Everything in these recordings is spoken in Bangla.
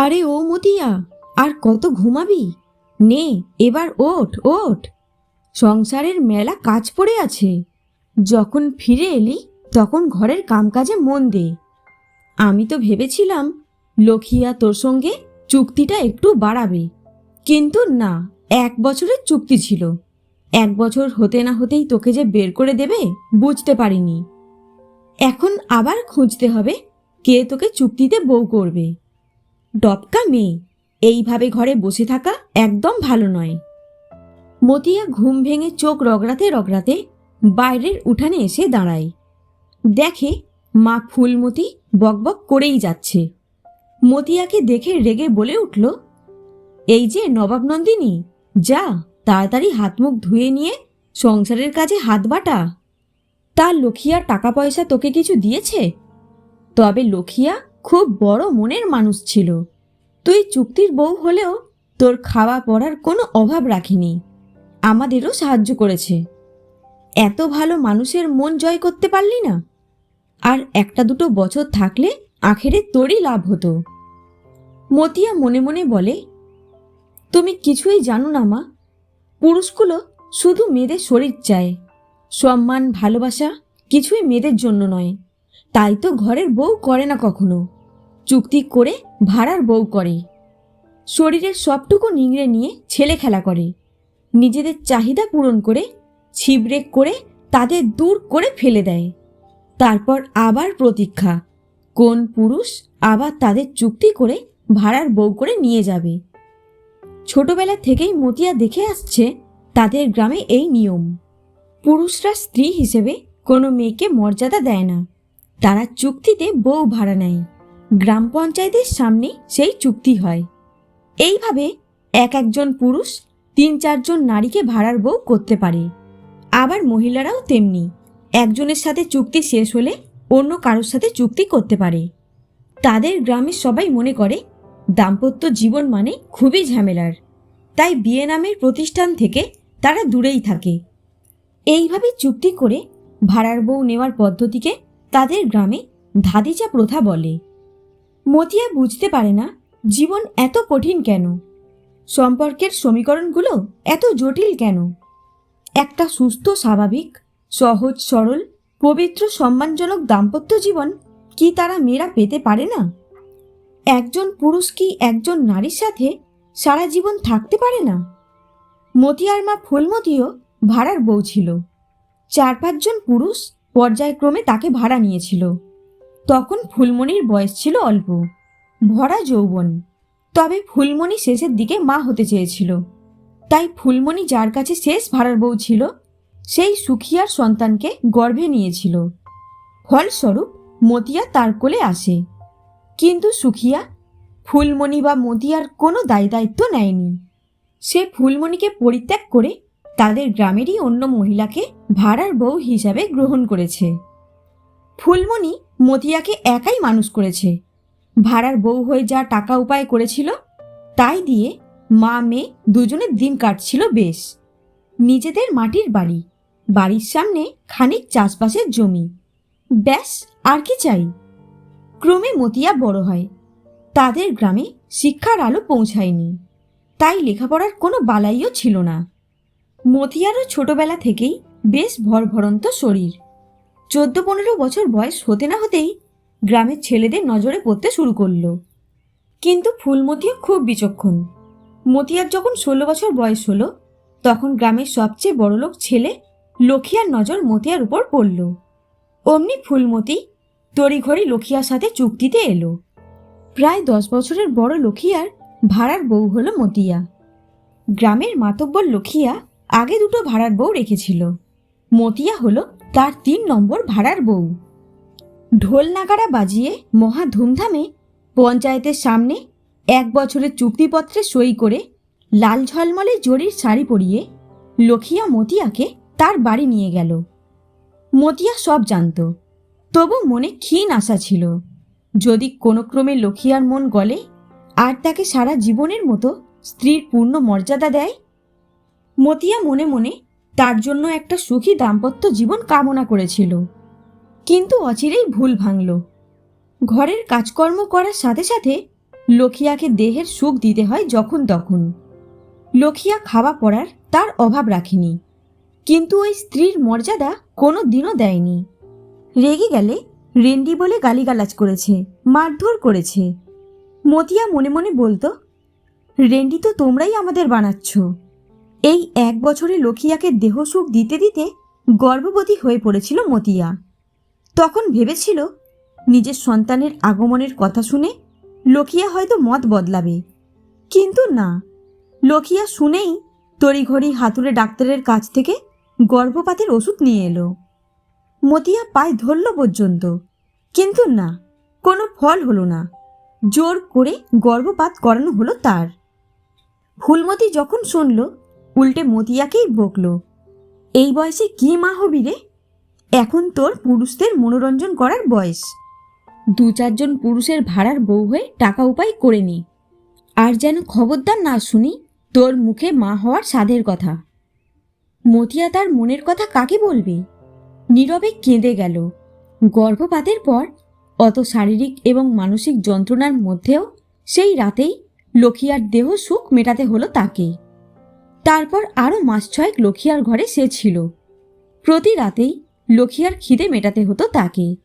আরে ও মতিয়া, আর কত ঘুমাবি? নে, এবার ওঠ ওঠ। সংসারের মেলা কাজ পড়ে আছে। যখন ফিরে এলি, তখন ঘরের কামকাজে মন দে। আমি তো ভেবেছিলাম, লক্ষিয়া তোর সঙ্গে চুক্তিটা একটু বাড়াবে। কিন্তু না, এক বছরের চুক্তি ছিল। এক বছর হতে না হতেই তোকে যে বের করে দেবে, বুঝতে পারিনি। এখন আবার খুঁজতে হবে, কে তোকে চুক্তিতে বউ করবে। ডবকা মেয়ে। এইভাবে ঘরে বসে থাকা একদম ভালো নয়। মতিয়া ঘুম ভেঙে চোখ রগড়াতে রগড়াতে বাইরের উঠানে এসে দাঁড়ায়। দেখে মা ফুলমতি বকবক করেই যাচ্ছে। মতিয়াকে দেখে রেগে বলে উঠল, এই যে নবাব নন্দিনী যা, তাড়াতাড়ি হাত মুখ ধুয়ে নিয়ে সংসারের কাজে হাত বাটা। তা লক্ষিয়া টাকা পয়সা তোকে কিছু দিয়েছে? তবে লক্ষিয়া খুব বড় মনের মানুষ ছিল। তুই চুক্তির বউ হলেও তোর খাওয়া পড়ার কোনো অভাব রাখিনি। আমাদেরও সাহায্য করেছে। এত ভালো মানুষের মন জয় করতে পারলি না? আর একটা দুটো বছর থাকলে আখেরে তোরই লাভ হতো। মতিয়া মনে মনে বলে, তুমি কিছুই জানো না মা। পুরুষগুলো শুধু মেয়েদের শরীর চায়। সম্মান, ভালোবাসা কিছুই মেয়েদের জন্য নয়। তাই তো ঘরের বউ করে না কখনো। চুক্তি করে ভাড়ার বউ করে। শরীরের সবটুকু নিংড়ে নিয়ে ছেলে খেলা করে। নিজেদের চাহিদা পূরণ করে, ছিবড়ে করে তাদের দূর করে ফেলে দেয়। তারপর আবার প্রতীক্ষা, কোন পুরুষ আবার তাদের চুক্তি করে ভাড়ার বউ করে নিয়ে যাবে। ছোটবেলা থেকেই মতিয়া দেখে আসছে তাদের গ্রামে এই নিয়ম। পুরুষরা স্ত্রী হিসেবে কোনো মেয়েকে মর্যাদা দেয় না। তারা চুক্তিতে বউ ভাড়া নেয়। গ্রাম পঞ্চায়েতের সামনে সেই চুক্তি হয়। এইভাবে এক একজন পুরুষ তিন চারজন নারীকে ভাড়ার বউ করতে পারে। আবার মহিলারাও তেমনি। একজনের সাথে চুক্তি শেষ হলে অন্য কারোর সাথে চুক্তি করতে পারে। তাদের গ্রামের সবাই মনে করে, দাম্পত্য জীবন মানে খুবই ঝামেলার। তাই বিয়ে নামের প্রতিষ্ঠান থেকে তারা দূরেই থাকে। এইভাবে চুক্তি করে ভাড়ার বউ নেওয়ার পদ্ধতিকে তাদের গ্রামে ধাদিচা প্রথা বলে। মতিয়া বুঝতে পারে না, জীবন এত কঠিন কেন? সম্পর্কের সমীকরণগুলো এত জটিল কেন? একটা সুস্থ, স্বাভাবিক, সহজ, সরল, পবিত্র, সম্মানজনক দাম্পত্য জীবন কি তারা মেয়েরা পেতে পারে না? একজন পুরুষ কি একজন নারীর সাথে সারা জীবন থাকতে পারে না? মতিয়ার মা ফুলমতিও ভাড়ার বউ ছিল। চার পাঁচজন পুরুষ পর্যায়ক্রমে তাকে ভাড়া নিয়েছিল। তখন ফুলমণির বয়স ছিল অল্প। ভরা যৌবন। তবে ফুলমণি শেষের দিকে মা হতে চেয়েছিল। তাই ফুলমণি যার কাছে শেষ ভাড়ার বউ ছিল, সেই সুখিয়ার সন্তানকে গর্ভে নিয়েছিল। ফলস্বরূপ মতিয়া তার কোলে আসে। কিন্তু সুখিয়া, ফুলমণি বা মতিয়ার কোনো দায় দায়িত্ব নেয়নি। সে ফুলমণিকে পরিত্যাগ করে তাদের গ্রামেরই অন্য মহিলাকে ভাড়ার বউ হিসাবে গ্রহণ করেছে। ফুলমণি মতিয়াকে একাই মানুষ করেছে। ভাড়ার বউ হয়ে যা টাকা উপায় করেছিল, তাই দিয়ে মা, মেয়ে দুজনের দিন কাটছিল বেশ। নিজেদের মাটির বাড়ি, বাড়ির সামনে খানিক চাষবাসের জমি। ব্যাস, আর কি চাই? ক্রমে মতিয়া বড় হয়। তাদের গ্রামে শিক্ষার আলো পৌঁছায়নি। তাই লেখাপড়ার কোনো বালাইও ছিল না। মতিয়ারও ছোটবেলা থেকেই বেশ ভরভরন্ত শরীর। চোদ্দ পনেরো বছর বয়স হতে না হতেই গ্রামের ছেলেদের নজরে পড়তে শুরু করল। কিন্তু ফুলমতিও খুব বিচক্ষণ। মতিয়ার যখন ষোলো বছর বয়স হলো, তখন গ্রামের সবচেয়ে বড়লোক ছেলে লক্ষিয়ার নজর মতিয়ার উপর পড়ল। অমনি ফুলমতি তড়িঘড়ি লক্ষিয়ার সাথে চুক্তিতে এলো। প্রায় দশ বছরের বড় লক্ষিয়ার ভাড়ার বউ হলো মতিয়া। গ্রামের মাতব্বর লক্ষিয়া আগে দুটো ভাড়ার বউ রেখেছিল। মতিয়া হলো তার তিন নম্বর ভাড়ার বউ। ঢোল নাগাড়া বাজিয়ে মহা ধুমধামে পঞ্চায়েতের সামনে এক বছরের চুক্তিপত্রে সই করে লাল ঝলমলে জরির শাড়ি পরিয়ে লক্ষিয়া মতিয়াকে তার বাড়ি নিয়ে গেল। মতিয়া সব জানত, তবু মনে ক্ষীণ আশা ছিল, যদি কোনো ক্রমে লক্ষিয়ার মন গলে, আর তাকে সারা জীবনের মতো স্ত্রীর পূর্ণ মর্যাদা দেয় মতিয়া মনে মনে তার জন্য একটা সুখী দাম্পত্য জীবন কামনা করেছিল। কিন্তু অচিরেই ভুল ভাঙল। ঘরের কাজকর্ম করার সাথে সাথে লখিয়াকে দেহের সুখ দিতে হয় যখন তখন। লখিয়া খাওয়া পড়ার তার অভাব রাখেনি। কিন্তু ওই স্ত্রীর মর্যাদা কোনো দিনও দেয়নি। রেগে গেলে রেন্ডি বলে গালিগালাজ করেছে, মারধর করেছে। মতিয়া মনে মনে বলতো, রেন্ডি তো তোমরাই আমাদের বানাচ্ছ। এই এক বছরে লখিয়াকে দেহ সুখ দিতে দিতে গর্ভবতী হয়ে পড়েছিল মতিয়া। তখন ভেবেছিল, নিজের সন্তানের আগমনের কথা শুনে লখিয়া হয়তো মত বদলাবে। কিন্তু না লখিয়া শুনেই তড়িঘড়ি হাতুড়ে ডাক্তারের কাছ থেকে গর্ভপাতের ওষুধ নিয়ে এলো। মতিয়া পায়ে ধরল পর্যন্ত, কিন্তু না, কোনো ফল হলো না। জোর করে গর্ভপাত করানো হলো তার। ফুলমতি যখন শুনল উল্টে মতিয়াকেই বকল। এই বয়সে কি মা হবি রে? এখন তোর পুরুষদের মনোরঞ্জন করার বয়স। দু চারজন পুরুষের ভাড়ার বউ হয়ে টাকা উপায় করে নি। আর যেন খবরদার না শুনি, তোর মুখে মা হওয়ার সাধের কথা। মতিয়া তার মনের কথা কাকে বলবে? নীরবে কেঁদে গেল। গর্ভপাতের পর অত শারীরিক এবং মানসিক যন্ত্রণার মধ্যেও সেই রাতেই লখিয়ার দেহ সুখ মেটাতে হলো তাকে। তারপর আরও মাস ছয়েক লখিয়ার ঘরে সে ছিল। প্রতি রাতেই লখিয়ার খিদে মেটাতে হতো তাকে।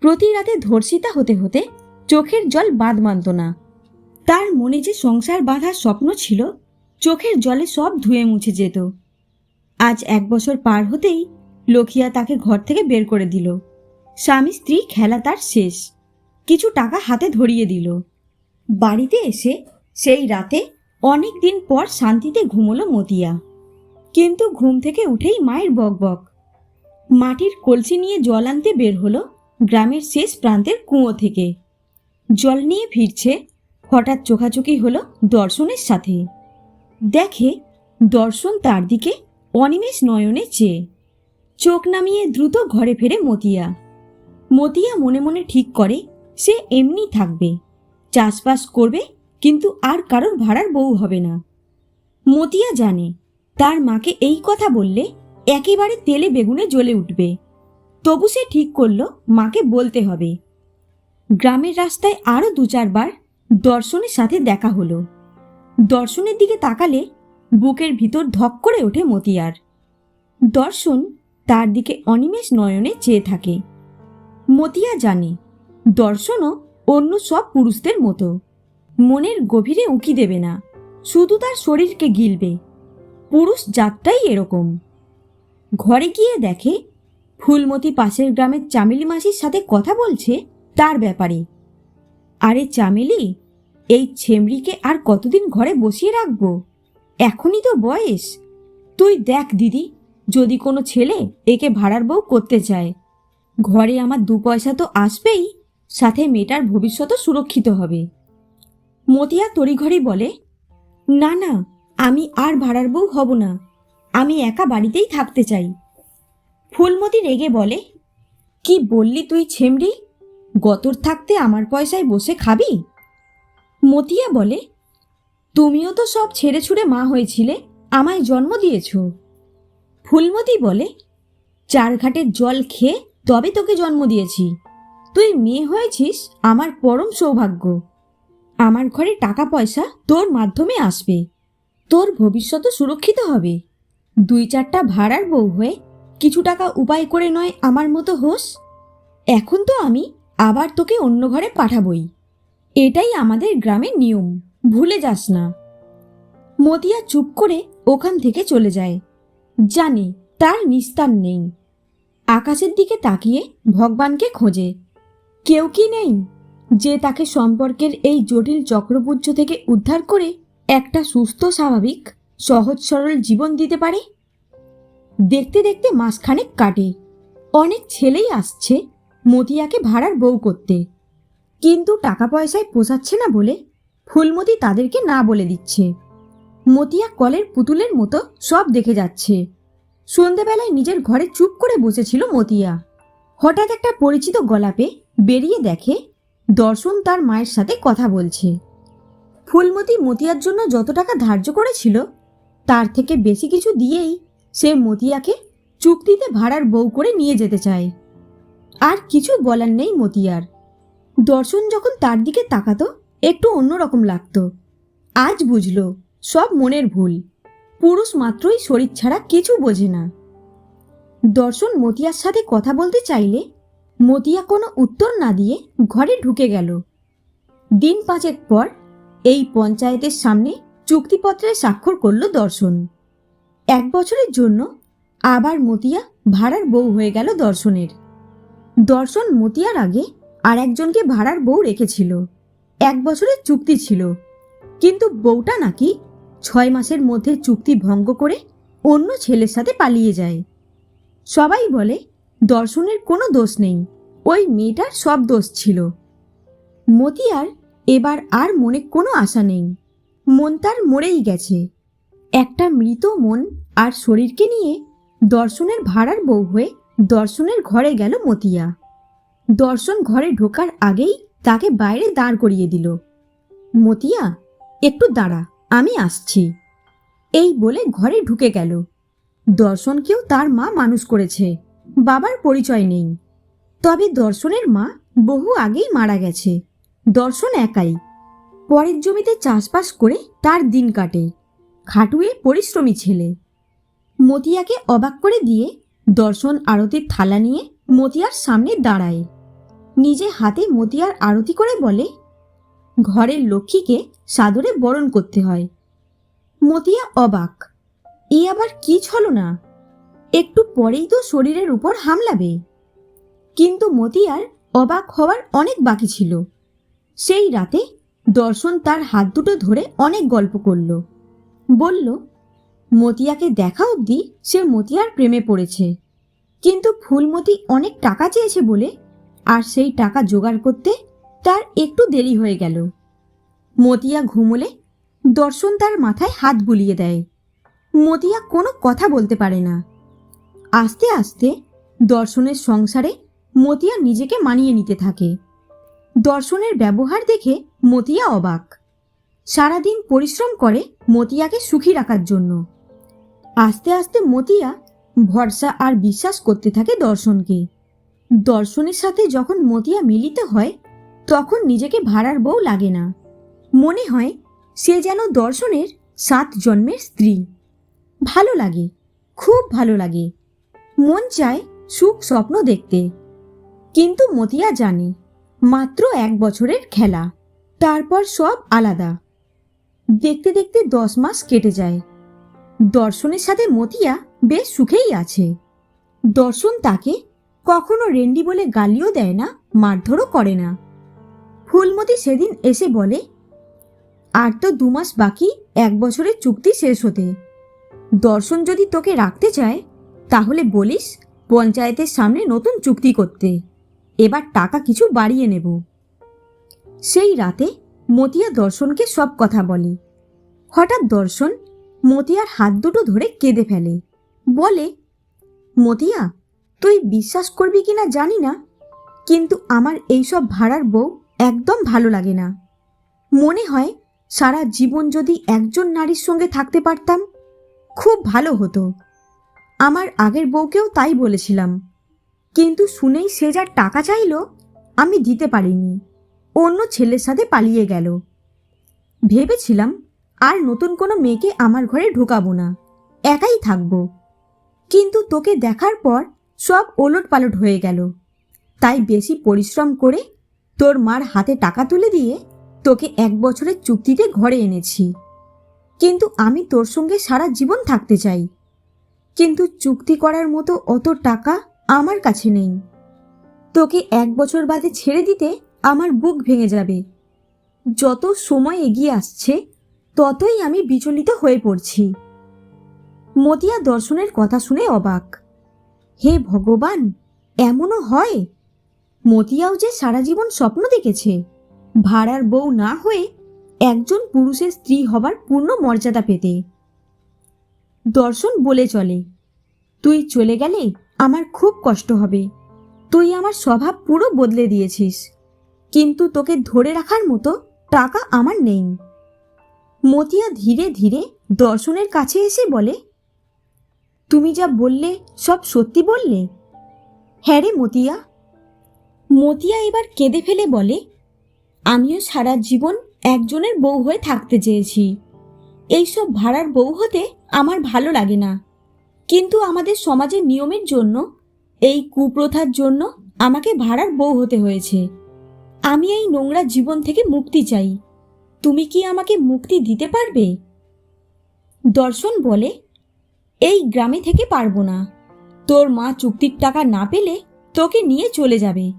প্রতি রাতে ধর্ষিতা হতে হতে চোখের জল বাদ মানত না। তার মনে যে সংসার বাঁধার স্বপ্ন ছিল, চোখের জলে সব ধুয়ে মুছে যেত। আজ এক বছর পার হতেই লখিয়া তাকে ঘর থেকে বের করে দিল। স্বামী স্ত্রী খেলা তার শেষ। কিছু টাকা হাতে ধরিয়ে দিল। বাড়িতে এসে সেই রাতে অনেক দিন পর শান্তিতে ঘুমোলো মতিয়া। কিন্তু ঘুম থেকে উঠেই মায়ের বক বক। মাটির কলসি নিয়ে জল আনতে বের হলো গ্রামের শেষ প্রান্তের কুঁয়ো থেকে। জল নিয়ে ফিরছে, হঠাৎ চোখাচোখি হলো দর্শনের সাথে। দেখে দর্শন তার দিকে অনিমেষ নয়নে চেয়ে। চোখ নামিয়ে দ্রুত ঘরে ফেরে মতিয়া। মতিয়া মনে মনে ঠিক করে, সে এমনি থাকবে, চাষবাস করবে কিন্তু আর কারোর ভাড়ার বউ হবে না। মতিয়া জানে, তার মাকে এই কথা বললে একেবারে তেলে বেগুনে জ্বলে উঠবে। তবু সে ঠিক করল, মাকে বলতে হবে। গ্রামের রাস্তায় আরও দু চারবার দর্শনের সাথে দেখা হলো। দর্শনের দিকে তাকালে বুকের ভিতর ধক করে ওঠে মতিয়ার। দর্শন তার দিকে অনিমেষ নয়নে চেয়ে থাকে। মতিয়া জানে, দর্শনও অন্য সব পুরুষদের মতো। মনের গভীরে উঁকি দেবে না। শুধু তার শরীরকে গিলবে। পুরুষ জাতটাই এরকম। ঘরে গিয়ে দেখে, ফুলমতি পাশের গ্রামের চামেলি মাসির সাথে কথা বলছে তার ব্যাপারে। আরে চামেলি, এই ছেমড়িকে আর কতদিন ঘরে বসিয়ে রাখব? এখনই তো বয়স। তুই দেখ দিদি, যদি কোনো ছেলে একে ভাড়ার বউ করতে চায়, ঘরে আমার দু পয়সা তো আসবেই, সাথে মেয়েটার ভবিষ্যতও সুরক্ষিত হবে। মতিয়া তড়িঘড়ি বলে, না না, আমি আর ভাড়ার বউ হব না। আমি একা বাড়িতেই থাকতে চাই। ফুলমতি রেগে বলে, কি বললি তুই ছেমড়ি? গতর থাকতে আমার পয়সায় বসে খাবি? মতিয়া বলে, তুমিও তো সব ছেড়ে ছুড়ে মা হয়েছিলে, আমায় জন্ম দিয়েছ। ফুলমতি বলে, চার ঘাটের জল খেয়ে তবে তোকে জন্ম দিয়েছি। তুই মেয়ে হয়েছিস, আমার পরম সৌভাগ্য। আমার ঘরে টাকা পয়সা তোর মাধ্যমে আসবে। তোর ভবিষ্যৎ সুরক্ষিত হবে। দুই চারটা ভাড়ার বউ হয়ে কিছু টাকা উপায় করে নয় আমার মতো হোস। এখন তো আমি আবার তোকে অন্য ঘরে পাঠাবই। এটাই আমাদের গ্রামের নিয়ম, ভুলে যাস না। মতিয়া চুপ করে ওখান থেকে চলে যায়। জানে তার নিস্তার নেই। আকাশের দিকে তাকিয়ে ভগবানকে খোঁজে। কেউ কি নেই? যে তাকে সম্পর্কের এই জটিল চক্রপুঞ্জ থেকে উদ্ধার করে একটা সুস্থ, স্বাভাবিক, সহজ, সরল জীবন দিতে পারে? দেখতে দেখতে মাসখানেক কাটে। অনেক ছেলেই আসছে মতিয়াকে ভাড়ার বউ করতে। কিন্তু টাকা পয়সায় পোষাচ্ছে না বলে ফুলমতি তাদেরকে না বলে দিচ্ছে। মতিয়া কলের পুতুলের মতো সব দেখে যাচ্ছে। সন্ধেবেলায় নিজের ঘরে চুপ করে বসেছিল মতিয়া। হঠাৎ একটা পরিচিত গলাপে বেরিয়ে দেখে দর্শন তার মায়ের সাথে কথা বলছে। ফুলমতি মতিয়ার জন্য যত টাকা ধার্য করেছিল, তার থেকে বেশি কিছু দিয়েই সে মতিয়াকে চুক্তিতে ভাড়ার বউ করে নিয়ে যেতে চায়। আর কিছু বলার নেই মতিয়ার। দর্শন যখন তার দিকে তাকাতো, একটু অন্যরকম লাগতো। আজ বুঝলো, সব মনের ভুল। পুরুষ মাত্রই শরীর ছাড়া কিছু বোঝে না। দর্শন মতিয়ার সাথে কথা বলতে চাইলে মতিয়া কোনো উত্তর না দিয়ে ঘরে ঢুকে গেল। দিন পাঁচেক পর এই পঞ্চায়েতের সামনে চুক্তিপত্রে স্বাক্ষর করল দর্শন। এক বছরের জন্য আবার মতিয়া ভাড়ার বউ হয়ে গেল দর্শনের। দর্শন মতিয়ার আগে আর একজনকে ভাড়ার বউ রেখেছিল। এক বছরের চুক্তি ছিল। কিন্তু বউটা নাকি ছয় মাসের মধ্যে চুক্তি ভঙ্গ করে অন্য ছেলের সাথে পালিয়ে যায়। সবাই বলে দর্শনের কোনো দোষ নেই। ওই মেয়েটার সব দোষ ছিল। মতিয়ার এবার আর মনে কোনো আশা নেই। মন তার মরেই গেছে। একটা মৃত মন আর শরীরকে নিয়ে দর্শনের ভাড়ার বউ হয়ে দর্শনের ঘরে গেল মতিয়া। দর্শন ঘরে ঢোকার আগেই তাকে বাইরে দাঁড় করিয়ে দিল। মতিয়া, একটু দাঁড়া, আমি আসছি। এই বলে ঘরে ঢুকে গেল। দর্শনকেও তার মা মানুষ করেছে। বাবার পরিচয় নেই। তবে দর্শনের মা বহু আগেই মারা গেছে। দর্শন একাই। পরের জমিতে চাষবাস করে তার দিন কাটে। খাটুয়ে পরিশ্রমী ছেলে। মতিয়াকে অবাক করে দিয়ে দর্শন আরতির থালা নিয়ে মতিয়ার সামনে দাঁড়ায়। নিজে হাতে মতিয়ার আরতি করে বলে, ঘরের লক্ষ্মীকে সাদরে বরণ করতে হয়। মতিয়া অবাক, এ আবার কি ছলো না একটু পরেই তো শরীরের উপর হামলাবে কিন্তু মতিয়ার অবাক হওয়ার অনেক বাকি ছিল। সেই রাতে দর্শন তার হাত দুটো ধরে অনেক গল্প করল। বলল, মতিয়াকে দেখা অবধি সে মতিয়ার প্রেমে পড়েছে। কিন্তু ফুলমতি অনেক টাকা চেয়েছে বলে আর সেই টাকা জোগাড় করতে তার একটু দেরি হয়ে গেল। মতিয়া ঘুমোলে দর্শন তার মাথায় হাত বুলিয়ে দেয়। মতিয়া কোনো কথা বলতে পারে না। আস্তে আস্তে দর্শনের সংসারে মতিয়া নিজেকে মানিয়ে নিতে থাকে। দর্শনের ব্যবহার দেখে মতিয়া অবাক। সারাদিন পরিশ্রম করে মতিয়াকে সুখী রাখার জন্য। আস্তে আস্তে মতিয়া ভরসা আর বিশ্বাস করতে থাকে দর্শনকে। দর্শনের সাথে যখন মতিয়া মিলিত হয়, তখন নিজেকে ভাড়ার বউ লাগে না। মনে হয় সে যেন দর্শনের সাত জন্মের স্ত্রী। ভালো লাগে, খুব ভালো লাগে। মন চায় সুখ স্বপ্ন দেখতে। কিন্তু মতিয়া জানে, মাত্র এক বছরের খেলা, তারপর সব আলাদা। দেখতে দেখতে দশ মাস কেটে যায়। দর্শনের সাথে মতিয়া বেশ সুখেই আছে। দর্শন তাকে কখনো রেন্ডি বলে গালিও দেয় না, মারধরও করে না। ফুলমতি সেদিন এসে বলে, আর তো দু মাস বাকি, এক বছরের চুক্তি শেষ হতে। দর্শন যদি তোকে রাখতে চায় তাহলে বলিস, পঞ্চায়েতের সামনে নতুন চুক্তি করতে। এবার টাকা কিছু বাড়িয়ে নেব। সেই রাতে মতিয়া দর্শনকে সব কথা বলে। হঠাৎ দর্শন মতিয়ার হাত দুটো ধরে কেঁদে ফেলে। বলে, মতিয়া, তুই বিশ্বাস করবি কিনা জানি না, কিন্তু আমার এইসব ভাড়ার বউ একদম ভালো লাগে না। মনে হয় সারা জীবন যদি একজন নারীর সঙ্গে থাকতে পারতাম, খুব ভালো হতো। আমার আগের বউকেও তাই বলেছিলাম। কিন্তু শুনেই সে যার টাকা চাইলো, আমি দিতে পারিনি। অন্য ছেলের সাথে পালিয়ে গেল। ভেবেছিলাম আর নতুন কোনো মেয়েকে আমার ঘরে ঢোকাবো না। একাই থাকব। কিন্তু তোকে দেখার পর সব ওলট পালট হয়ে গেল। তাই বেশি পরিশ্রম করে তোর মার হাতে টাকা তুলে দিয়ে তোকে এক বছরের চুক্তিতে ঘরে এনেছি। কিন্তু আমি তোর সঙ্গে সারা জীবন থাকতে চাই। কিন্তু চুক্তি করার মতো অত টাকা আমার কাছে নেই। তোকে এক বছর বাদে ছেড়ে দিতে আমার বুক ভেঙে যাবে। যত সময় এগিয়ে আসছে, ততই আমি বিচলিত হয়ে পড়ছি। মতিয়া দর্শনের কথা শুনে অবাক। হে ভগবান, এমনও হয়? মতিয়াও যে সারা জীবন স্বপ্ন দেখেছে, ভাড়ার বউ না হয়ে একজন পুরুষের স্ত্রী হবার পূর্ণ মর্যাদা পেতে। দর্শন বলে চলে। তুই চলে গেলে আমার খুব কষ্ট হবে। তুই আমার স্বভাব পুরো বদলে দিয়েছিস। কিন্তু তোকে ধরে রাখার মতো টাকা আমার নেই। মতিয়া ধীরে ধীরে দর্শনের কাছে এসে বলে, তুমি যা বললে, সব সত্যি বললে? হ্যাঁ রে মতিয়া। মতিয়া এবার কেঁদে ফেলে বলে, আমিও সারা জীবন একজনের বউ হয়ে থাকতে চেয়েছি। এইসব ভাড়ার বউ হতে আমার ভালো লাগে না। কিন্তু আমাদের সমাজের নিয়মের জন্য, এই কুপ্রথার জন্য আমাকে ভাড়ার বউ হতে হয়েছে। আমি এই নোংরা জীবন থেকে মুক্তি চাই। তুমি কি আমাকে মুক্তি দিতে পারবে? দর্শন বলে, এই গ্রামে থেকে পারব না। তোর মা চুক্তির টাকা না পেলে তোকে নিয়ে চলে যাবে।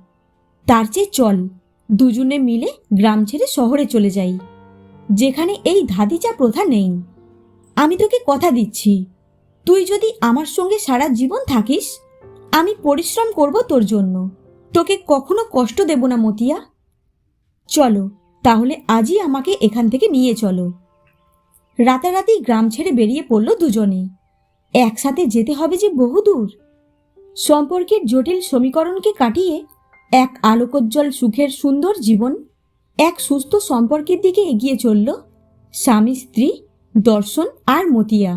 তার চেয়ে চল, দুজনে মিলে গ্রাম ছেড়ে শহরে চলে যাই। যেখানে এই ধাদিচা প্রথা নেই। আমি তোকে কথা দিচ্ছি। তুই যদি আমার সঙ্গে সারা জীবন থাকিস, আমি পরিশ্রম করব তোর জন্য। তোকে কখনো কষ্ট দেব না, মতিয়া। চলো, তাহলে আজই আমাকে এখান থেকে নিয়ে চলো। রাতারাতি গ্রাম ছেড়ে বেরিয়ে পড়ল দুজনে। একসাথে যেতে হবে যে বহুদূর। সম্পর্কের জটিল সমীকরণকে কাটিয়ে এক আলোকোজ্জ্বল সুখের সুন্দর জীবন এক সুস্থ সম্পর্কের দিকে এগিয়ে চলল স্বামী স্ত্রী দর্শন আর মতিয়া।